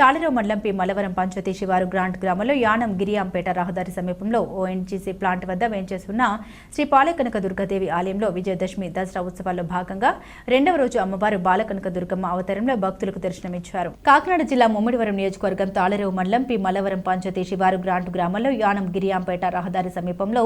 తాళిరో మండలం పి మల్లవరం పంచాయతీ శివారు గ్రాంట్ గ్రామంలో యానం గిరియాంపేట రహదారి సమీపంలో ఓఎన్జీసీ ప్లాంట్ వద్ద వేంచేస్తున్న శ్రీ పాలకనక దుర్గాదేవి ఆలయంలో విజయదశమి దసరా ఉత్సవాల్లో భాగంగా రెండవ రోజు అమ్మవారు బాలకనక దుర్గమ్మ అవతారంలో భక్తులకు దర్శనమిచ్చారు. కాకినాడ జిల్లా ముమ్మిడివరం నియోజకవర్గం తాళరేవు మండలం పి మలవరం పంచాయతీ శివారు గ్రాంట్ గ్రామంలో యానం గిరియాంపేట రహదారి సమీపంలో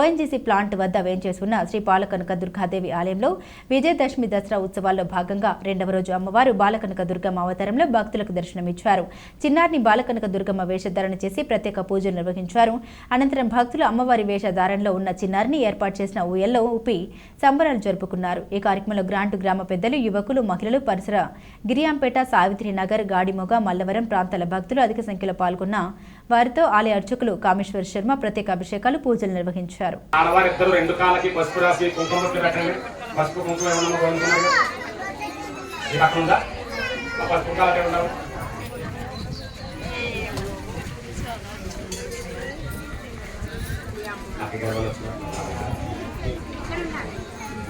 ఓఎన్జీసీ ప్లాంట్ వద్ద వేంచేస్తున్న శ్రీ పాలకనక దుర్గాదేవి ఆలయంలో విజయదశమి దసరా ఉత్సవాల్లో భాగంగా రెండవ రోజు అమ్మవారు బాలకనక దుర్గమ్మ అవతారంలో భక్తులకు దర్శనమిచ్చారు. చిన్నారిని బాలకనక దుర్గమ్మ వేషధారణ చేసి ప్రత్యేక పూజలు నిర్వహించారు. అనంతరం భక్తులు అమ్మవారి వేషధారణలో ఉన్న చిన్నారిని ఏర్పాటు చేసిన ఊయల్లో ఊపి సంబరాలు జరుపుకున్నారు. ఈ కార్యక్రమంలో గ్రాంట్ గ్రామ పెద్దలు యువకులు మహిళలు పరిసర గిరియాంపేట సావిత్రి నగర్ గాడిమొగ మల్లవరం ప్రాంతాల భక్తులు అధిక సంఖ్యలో పాల్గొన్న వారితో ఆలయ అర్చకులు కామేశ్వర శర్మ ప్రత్యేక అభిషేకాలు పూజలు నిర్వహించారు. పసుపు కుంకుమ ఏమన్నా ఉందా? పసుపు కాలకే ఉండవు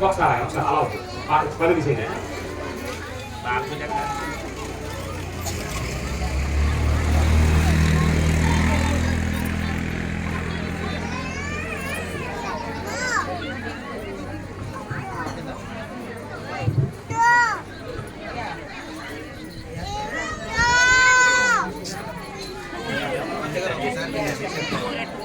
ఒకసారి ఒకసారి అలా అవుతుంది ఆ, పది తీసేయండి మోకరాజనామం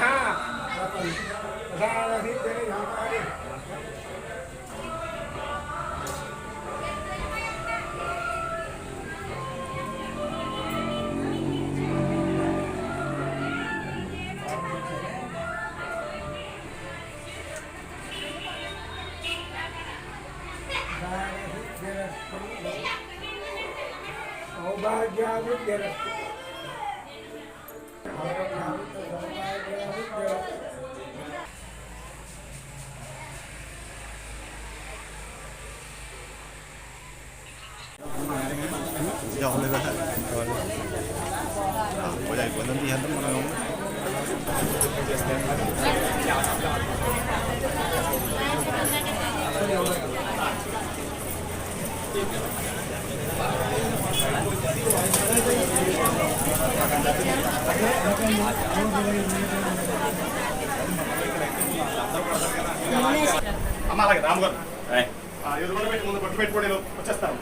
올리가 아, 뭐야 이거 넌 이한테 뭐라고? అమ్మ అలాగే రాము గారు పెట్టి ముందు నేను వచ్చేస్తాను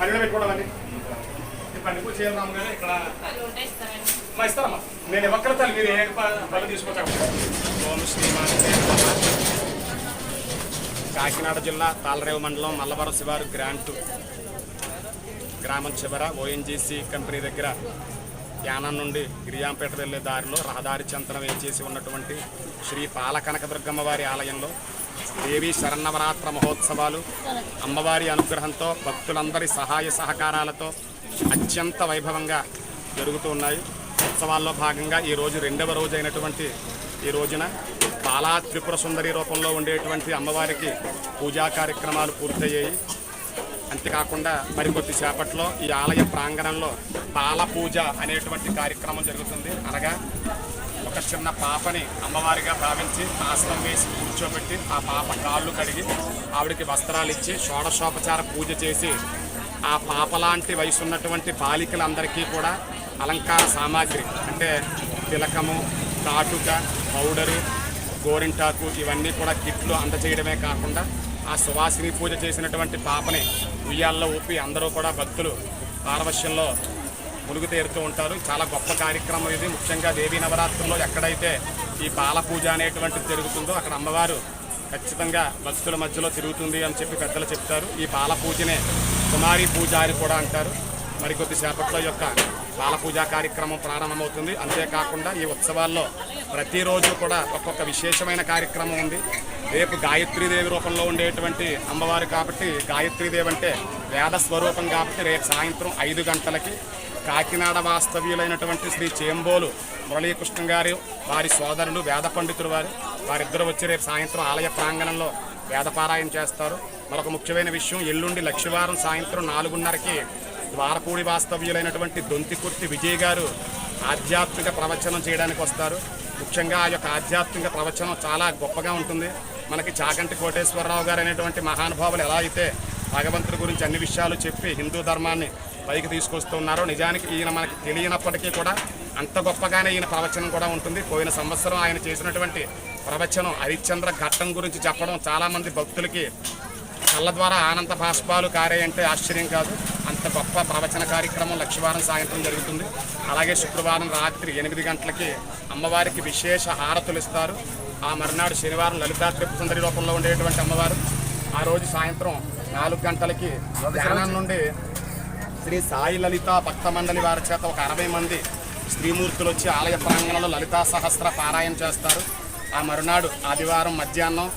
పని పెట్టుకోవడం పని కూడా చేయాలి రాము గారు ఇక్కడ. ఇస్తారమ్మా. నేను తల్లి మీరు ఏ పనులు శ్రీమాన్ కాకినాడ జిల్లా తాళరేవు మండలం మల్లవరం శివారు గ్రాంట్. గ్రామం చివర ఓఎన్జీసీ కంపెనీ దగ్గర. యానం నుండి గిరిజాంపేట వెళ్ళే దారిలో రహదారి చెంతన వేచేసి ఉన్నటువంటి శ్రీ పాలకనకదుర్గమ్మ వారి ఆలయంలో దేవి శరన్నవరాత్ర మహోత్సవాలు అమ్మవారి అనుగ్రహంతో భక్తులందరి సహాయ సహకారాలతో అత్యంత వైభవంగా జరుగుతూ ఉన్నాయి. ఉత్సవాల్లో భాగంగా ఈ రోజు రెండవ రోజు అయినటువంటి ఈ రోజున పాలా త్రిపుర సుందరి రూపంలో ఉండేటువంటి అమ్మవారికి పూజా కార్యక్రమాలు పూర్తయ్యాయి. అంతేకాకుండా మరికొద్ది సేపట్లో ఈ ఆలయ ప్రాంగణంలో బాల పూజ అనేటువంటి కార్యక్రమం జరుగుతుంది. అనగా ఒక చిన్న పాపని అమ్మవారిగా భావించి ఆసనం వేసి కూర్చోబెట్టి ఆ పాప కాళ్ళు కడిగి ఆవిడకి వస్త్రాలు ఇచ్చి షోడశోపచార పూజ చేసి ఆ పాప లాంటి వయసు ఉన్నటువంటి బాలికలందరికీ కూడా అలంకార సామాగ్రి అంటే తిలకము కాటుక పౌడరు గోరింటాకు ఇవన్నీ కూడా కిట్లు అందజేయడమే కాకుండా ఆ సువాసిని పూజ చేసినటువంటి పాపని ఉయ్యాల్లో ఊపి అందరూ కూడా భక్తులు పారవశ్యంలో ములుగు తేరుతూ ఉంటారు. చాలా గొప్ప కార్యక్రమం ఇది. ముఖ్యంగా దేవీ నవరాత్రుల్లో ఎక్కడైతే ఈ పాల పూజ అనేటువంటిది జరుగుతుందో అక్కడ అమ్మవారు ఖచ్చితంగా భక్తుల మధ్యలో తిరుగుతుంది అని చెప్పి పెద్దలు చెప్తారు. ఈ బాల పూజనే కుమారి పూజ అని కూడా అంటారు. మరికొద్ది సేపట్లో యొక్క పూజా కార్యక్రమం ప్రారంభమవుతుంది. అంతేకాకుండా ఈ ఉత్సవాల్లో ప్రతిరోజు కూడా ఒక్కొక్క విశేషమైన కార్యక్రమం ఉంది. రేపు గాయత్రీదేవి రూపంలో ఉండేటువంటి అమ్మవారు కాబట్టి గాయత్రీదేవి అంటే వేద స్వరూపం కాబట్టి రేపు సాయంత్రం ఐదు గంటలకి కాకినాడ వాస్తవ్యులైనటువంటి శ్రీ చేంబోలు మురళీకృష్ణ గారు వారి సోదరులు వేద పండితులు వారు వారిద్దరూ వచ్చి రేపు సాయంత్రం ఆలయ ప్రాంగణంలో వేదపారాయణ చేస్తారు. మరొక ముఖ్యమైన విషయం ఎల్లుండి లక్షవారం సాయంత్రం నాలుగున్నరకి ద్వారపూడి వాస్తవ్యులైనటువంటి దొంతికుర్తి విజయ్ గారు ఆధ్యాత్మిక ప్రవచనం చేయడానికి వస్తారు. ముఖ్యంగా ఆ యొక్క ఆధ్యాత్మిక ప్రవచనం చాలా గొప్పగా ఉంటుంది. మనకి చాగంటి కోటేశ్వరరావు గారు అనేటువంటి మహానుభావులు ఎలా అయితే భగవంతుడి గురించి అన్ని విషయాలు చెప్పి హిందూ ధర్మాన్ని పైకి తీసుకొస్తున్నారో నిజానికి ఈయన మనకి తెలియనప్పటికీ కూడా అంత గొప్పగానే ఈయన ప్రవచనం కూడా ఉంటుంది. పోయిన సంవత్సరం ఆయన చేసినటువంటి ప్రవచనం హరిశ్చంద్ర ఘట్టం గురించి చెప్పడం చాలామంది భక్తులకి కళ్ళ ద్వారా ఆనంద బాష్పాలు కారాయంటే ఆశ్చర్యం కాదు. అంత గొప్ప ప్రవచన కార్యక్రమం లక్షవారం సాయంత్రం జరుగుతుంది. అలాగే శుక్రవారం రాత్రి ఎనిమిది గంటలకి అమ్మవారికి విశేష హారతులు ఇస్తారు. ఆ మరునాడు శనివారం లలితాత్రి సుందరి రూపంలో ఉండేటువంటి అమ్మవారు. ఆ రోజు సాయంత్రం నాలుగు గంటలకి ధ్యానం నుండి శ్రీ సాయి లలిత భక్త మండలి వారి చేత ఒక అరవై మంది శ్రీమూర్తులు వచ్చి ఆలయ ప్రాంగణంలో లలితా సహస్ర పారాయణ చేస్తారు. ఆ మరునాడు ఆదివారం మధ్యాహ్నం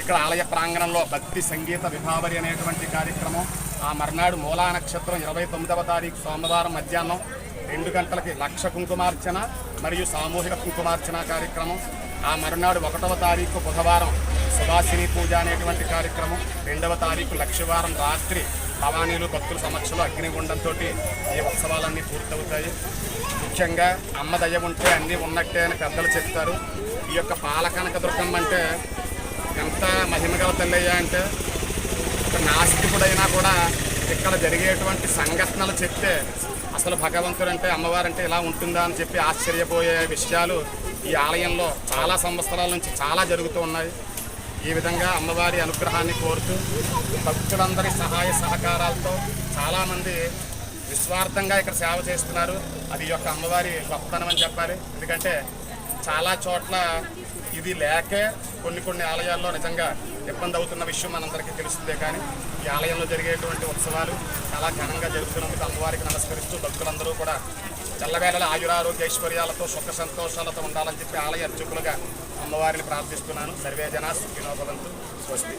ఇక్కడ ఆలయ ప్రాంగణంలో భక్తి సంగీత విభావరి అనేటువంటి కార్యక్రమం. ఆ మర్నాడు మూలా నక్షత్రం ఇరవై తొమ్మిదవ తారీఖు సోమవారం మధ్యాహ్నం రెండు గంటలకి లక్ష కుంకుమార్చన మరియు సామూహిక కుంకుమార్చన కార్యక్రమం. ఆ మరునాడు ఒకటవ తారీఖు బుధవారం సుభాషిని పూజ అనేటువంటి కార్యక్రమం. రెండవ తారీఖు లక్షవారం రాత్రి భవానీలు భక్తుల సమక్షంలో అగ్నిగుండంతో ఈ ఉత్సవాలన్నీ పూర్తవుతాయి. ముఖ్యంగా అమ్మ దయ ఉంటే అన్నీ ఉన్నట్టే అని పెద్దలు చెప్తారు. ఈ యొక్క పాలకనక దుర్గమ్మ అంటే ఎంత మహిమగల తల్లయ్యా అంటే ఒక నాస్తికుడైనా కూడా ఇక్కడ జరిగేటువంటి సంఘటనలు చెప్తే అసలు భగవంతుడు అంటే అమ్మవారంటే ఇలా ఉంటుందా అని చెప్పి ఆశ్చర్యపోయే విషయాలు ఈ ఆలయంలో చాలా సంవత్సరాల నుంచి చాలా జరుగుతూ ఉన్నాయి. ఈ విధంగా అమ్మవారి అనుగ్రహాన్ని కోరుతూ భక్తులందరి సహాయ సహకారాలతో చాలామంది నిస్వార్థంగా ఇక్కడ సేవ చేస్తున్నారు. అది యొక్క అమ్మవారి గొప్పతనం అని చెప్పాలి. ఎందుకంటే చాలా చోట్ల ఇది లేకే కొన్ని కొన్ని ఆలయాల్లో నిజంగా ఇబ్బంది అవుతున్న విషయం మనందరికీ తెలుస్తుందే కానీ ఈ ఆలయంలో జరిగేటువంటి ఉత్సవాలు చాలా ఘనంగా జరుగుతున్నందుకు అమ్మవారికి నమస్కరిస్తూ భక్తులందరూ కూడా చల్లవేళల ఆయురారోగ్య ఐశ్వర్యాలతో సుఖ సంతోషాలతో ఉండాలని చెప్పి ఆలయ అర్చకులుగా అమ్మవారిని ప్రార్థిస్తున్నాను. సర్వే జనా సుఖినోభవంతు స్వస్తి.